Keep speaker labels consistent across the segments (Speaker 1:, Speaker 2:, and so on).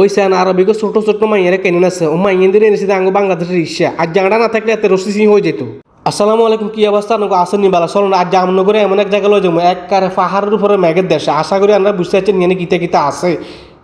Speaker 1: ওই স্যান আরবিকে ছোট ছোট মাইয়ারে কেনে আছে? ও মাইয়েদের এনেছে আঙ্গ বাংলাদেশের ইচ্ছা। আর জাংড়া না থাকলে এত রসি সিং হয়ে যেত। আসসালামু আলাইকুম, কি অবস্থা? নাকি আসেননি বালা। চলুন, আজ জামনগরে এমন এক জায়গা লয়ে যাব। এক কারে পাহাড়ের উপরে ম্যাগের দেশ। আশা করি আমরা বুঝতে পারছেন নিয়ে কিতা কিতা আছে।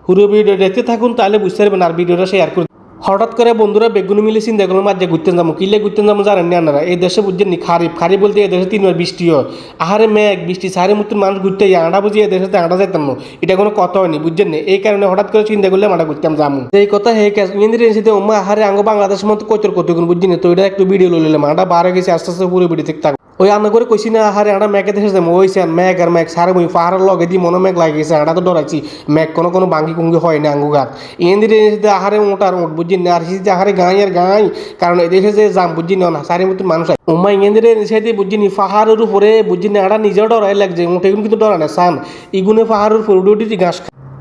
Speaker 1: পুরো ভিডিও দেখতে থাকুন, তাহলে বুঝতে পারবেন আর ভিডিওটা শেয়ার করে হঠাৎ করে বন্ধুরা বেগুনি মিলে চিন্তা করলাম মাঝে ঘুরতে যাব কিলে ঘুরতে যাব জানেন না আপনারা? এই দেশে বুঝছেন নি, খারিফ। খারিফ বলতে এই দেশে তিনবার বৃষ্টি হয়। আহারে মেঘ, বৃষ্টি, সারে মতন মানুষ ঘুরতে যায়। আঁড়া বুঝি এই দেশে আঁড়া যেতাম না। এটা কোনো কথা হয়নি বুঝছেন না? এই কারণে হঠাৎ করে চিন্তা করলে আমরা ঘুরতাম যাব। এই কথা হে ক্যাশ ইন্দির এসে ওমা আহারে আঙ্গ বাংলাদেশের মতো কতর কত গুণ বুঝছি না? তো এটা একটু ভিডিও লইলাম আঁড়া বারে গেছে, আস্তে আস্তে পুরো ভিডিও থাকব ওই আন্না করে কইছি না আহারে আঁড়া ম্যাকে দেখে যাব ওই ম্যাগ আর ম্যাগ সারে মুই পাহাড়ের লগে দিয়ে মনো ম্যাগ লাগিয়েছে আঁড়া তো ডরাইছি ম্যাগ কোনো কোনো বাঙ্গি কুঙ্গি হয় না আঙ্গু গাত ইন্দির এসে আহারে মোটার মোট বুঝছি না? আর হিসেবে আহারে গাঁই আর গাঁই, কারণ এদেশে যে যাম বুঝছি না সারি মতন মানুষ আছে ওমা ইংরেজির নিষেধে বুঝছি নি, পাহাড়ের উপরে বুঝছি না আড়া নিজেও ডরাই লাগছে মোটে কিন্তু ডরা না সান ইগুনে পাহাড়ের উপরে উঠে উঠেছি ঘাস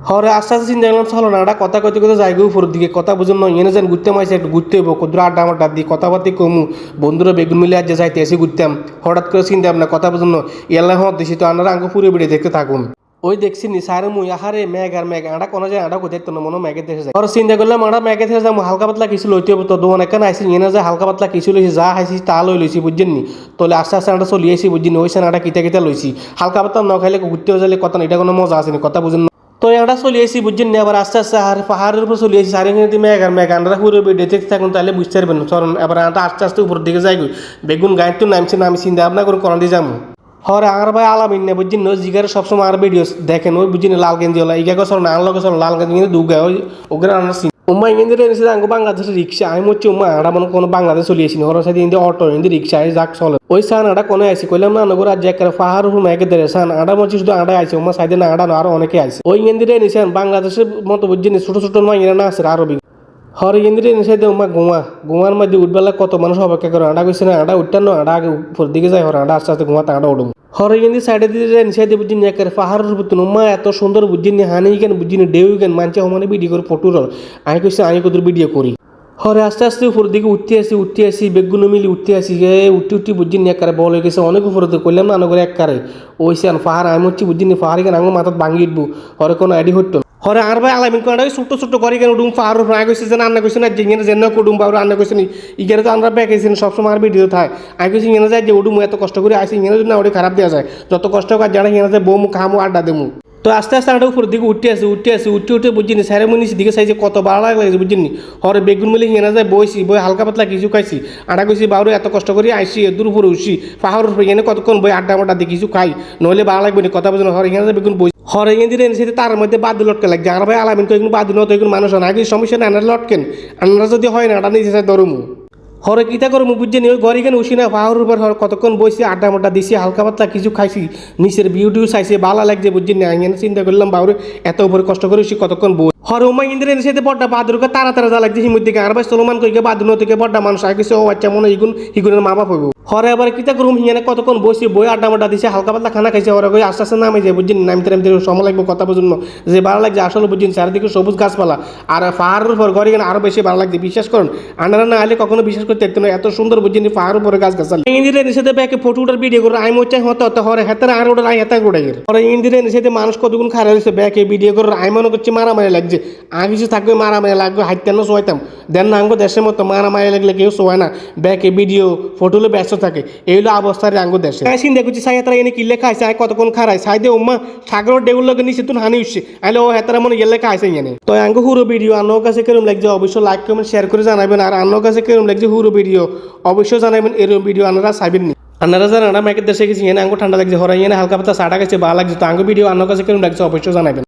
Speaker 1: হরে আস্তে আস্তে চিন্তা করলাম, চলো না এটা কথা কইতে কইতে যাইগো উপরের দিকে। কথা বুঝুন না এনে যেন ঘুরতে মাইছে, একটু ঘুরতে হইব। কুদ্র আড্ডা আড্ডা দিয়ে কথাবার্তি কমু। বন্ধুরা বেগুন মিলে আজ যাইতে এসে ঘুরতাম। হঠাৎ করে চিন্তা ভাবনা, কথা বুঝুন না এলা হত দিছি তো আনারা আঙ্গ পুরো বেড়ে দেখতে থাকুন ওই দেখছি নি, সারে মুই, আহারে, মেঘ আর মেঘ। আড়া কোনো যায় আড়া কোথায় তো না, মনে মেঘে দেখে যায়। আর চিন্তা করলাম আড়া মেঘে দেখে যাব, হালকা পাতলা কিছু লইতে হবে তো, দোকান এখানে আইসি এনে যায় হালকা পাতলা কিছু লইছি, যা হাইছি তা লই লইছি, বুঝছেন নি? তাহলে আস্তে আস্তে আড়া চলি আইসি বুঝছেন ওই সান আড়া কিতা কিতা লইছি। হালকা পাতলা ন খাইলে ঘুরতে যাইলে কথা এটা কোনো মজা আসেনি কথা বুঝেন তো এটা চলি আসি বুঝছেন না আবার আস্তে আস্তে আর পাহাড়ের উপর চলি আসি সারি মিনিট মেঘান আর মেঘ আমরা পুরো দেখতে থাকুন তাহলে বুঝতে পারবেন চরণ এবার আমরা আস্তে আস্তে উপর দিকে যাই বেগুন গায়ের তো নামছে না আমি চিন্তা ভাবনা করে করান দিয়ে যাব হরে আর ভাই আলামিন না বুঝছেন নয় জিগার সবসময় আর ভিডিও দেখেন ওই বুঝছেন লাল গেঞ্জি হলো ইগা গছর না আনলো লাল গেঞ্জি কিন্তু দুগা ওই ওগুলো আনার উম্মা ইংরেজি এনেছে আঙ্গো বাংলাদেশের রিক্সা আমি হচ্ছে উম্মা আড়া মনে কোনো বাংলাদেশ চলে আসিনি ওর সাথে ইন্দি অটো ইন্দি রিক্সা আই যাক চলে ওই সান আড়া কোনো আইসি কইলাম না নগর আজ এক পাহাড় উপর মেঘে দেরে সান আড়া মধ্যে শুধু আড়া আইসে উম্মা সাইডে না আডানো আরও অনেকে আইসে ওই ইন্দিরে এনেছেন বাংলাদেশের মতো বুঝছেন ছোট ছোট মাইরা না আছে আরবি হরে ইন্দ্রে নিষেধ উমা ঘুমা ঘুমার মধ্যে উঠবেলা কত মানুষ অপেক্ষা করে আডা কইছে না আডা উঠতাম না আগে উপর দিকে যায় হরে আডা আস্তে আস্তে ঘুমাতে আডা উঠুম সাইডে দিয়ে যায় নিষেধ বুঝিনি একের পাহাড়ের উপর মা, এত সুন্দর বুঝিনি হানি কেন? বুঝিনি কেন? মানছে সমানে ভিডিও করে ফটো রল আমি কইছে, আমি কত ভিডিও করি? হরে, আস্তে আস্তে উপর দিকে উঠতে আসি উঠতে আসি, বেগুনো মিলি উঠতে আসি। গে উঠতে উঠতে বুঝিনি একারে বল হয়ে গেছে। অনেক উপরে তো করলাম না অনেক এক কারে। ওইসে পাহাড়, আমি হচ্ছি বুঝিনি পাহাড় কেন আঙো মাথা ভাঙি উঠবো। হরে, কোনো আইডি হইতো না। হরে আর ভাই আলামিন কোন ছোট ছোট করে কেন পাহাড় উপর আগে কইছে যে রান্না কইছে না জিঙ্গের যেন কুডুম বাবু রান্না কইছে নি। ইগেরে তো আমরা ব্যাক আইছেন সবসময় আর ভিডিও থাকে আগে কইছে ইংরেজি যায় যে উডুম এত কষ্ট করে আইছি ইংরেজি না ওটা খারাপ দেওয়া যায়। যত কষ্ট কাজ জানা ইংরেজি বমু খামু, আড্ডা দেমু। তো আস্তে আস্তে আমরা উপর দিকে উঠে আসি উঠে আসি উঠে উঠে বুঝিনি স্যারেমনি দিকে সাইজে কত ভালো লাগছে বুঝিনি হরে বেগুন মিলে হিঙে যায় বইছি, বই হালকা পাতলা কিছু খাইছি। আটা কইছি বাবু এত কষ্ট করে আইসি দূর উপরে উঠছি, পাহাড়ের উপরে এনে কতক্ষণ বই আড্ডা মাড্ডা দিয়ে কিছু খাই। নইলে ভালো লাগবে না, কথা বুঝুন হরে হিঙে বেগুন বই হরে হিঙে দিলে এনে তার মধ্যে বাদ লটকে লাগছে। আর ভাই আলামিন কয়েকদিন বাদ নত এগুলো মানুষ না। আগে সমস্যা না আনার লটকেন। আনারা যদি হয় না, আটা নিজে ধরমু। হরে কিতা করে মুখ বুঝছে ওই ঘরে কেন উঠি না? পাহাড়ের উপর হরে কতক্ষণ বসে আড্ডা মাড্ডা দিছি, হালকা পাতলা কিছু খাইছি, নিচের ভিউটিও চাইছে ভালো লাগছে বুঝছি না? আমি চিন্তা করলাম বাবুরে এত উপরে কষ্ট করে উঠছি, কতক্ষণ বই? হরে উমা ইন্দ্রের সাথে বড্ডা বাদুরকে তারা তারা যা লাগছে, হিমুর দিকে। আর ভাই সলমান কইকে বাদুর থেকে বড্ডা মানুষ। আগে ও আচ্ছা মনে ইগুন, ইগুনের মা বাপ হইব। হরে আবার কিতা করুম? হিয়ানে কতক্ষণ বসি বই আড্ডা মাড্ডা দিছে, হালকা পাতলা খানা খাইছে, হরে কই আস্তে আস্তে নামে যায় বুঝছেন নামতে নামতে সময় লাগবে কথা বুঝুন যে ভালো লাগছে, আসলে বুঝছেন চারিদিকে সবুজ গাছপালা। আর পাহাড়ের উপর ঘরে গেলে আরও বেশি ভালো লাগছে বিশ্বাস করুন। আনারা না আলে কখনো বিশ্বাস করতে পারতেন না, এত সুন্দর বুঝছেন পাহাড়ের উপরে গাছ গাছালি ইন্দিরে নিষেধে ব্যাকে ফটো উঠার ভিডিও করে আমি হচ্ছে হতে হতে হরে হেতারে আর ওটা আই হেতা গোড়াই হরে ইন্দিরে নিষেধে মানুষ কতগুণ খারাপ হয়েছে ব্যাকে ভিডিও করে আমি মনে করছি মারামারি লাগছে। আমি কিছু থাকবে মারামারি লাগবে হাইতেন শোয়াইতাম। দেন না আঙ্গো দেশের মতো মারামারি লাগলে কেউ শোয় না। ব্যাকে ভিডিও ফটো হলে ব্যস্ত থাকে। এই হলো অবস্থার আঙ্গো দেশে। চিন্তা করছি, সাই হেতারা এনে কিল্লে খাইছে আই কতক্ষণ খারাই সাই দে উম্মা সাগর ডেগুল লগে নিচে তুন হানি উঠছে। আইলে ও হেতারা মনে গেলে খাইছে এনে তো আঙ্গো হুরো ভিডিও আন্নর কাছে কেরম লাগছে অবশ্যই লাইক কমেন্ট শেয়ার করে জানাবেন। আর আন্নর কাছে কেরম লাগছে হুরো ভিডিও, অবশ্যই জানাবেন। এরকম ভিডিও আনারা চাইবেন নি। আনারা জানা না মেকের দেশে গেছি, এনে আঙ্গো ঠান্ডা লাগছে, হরাই এনে হালকা পাতা সাটা গেছে ভালো লাগছে। তো আঙ্গো ভিডিও আন্নর কাছে কেরম লাগছে অবশ্যই জানাবেন।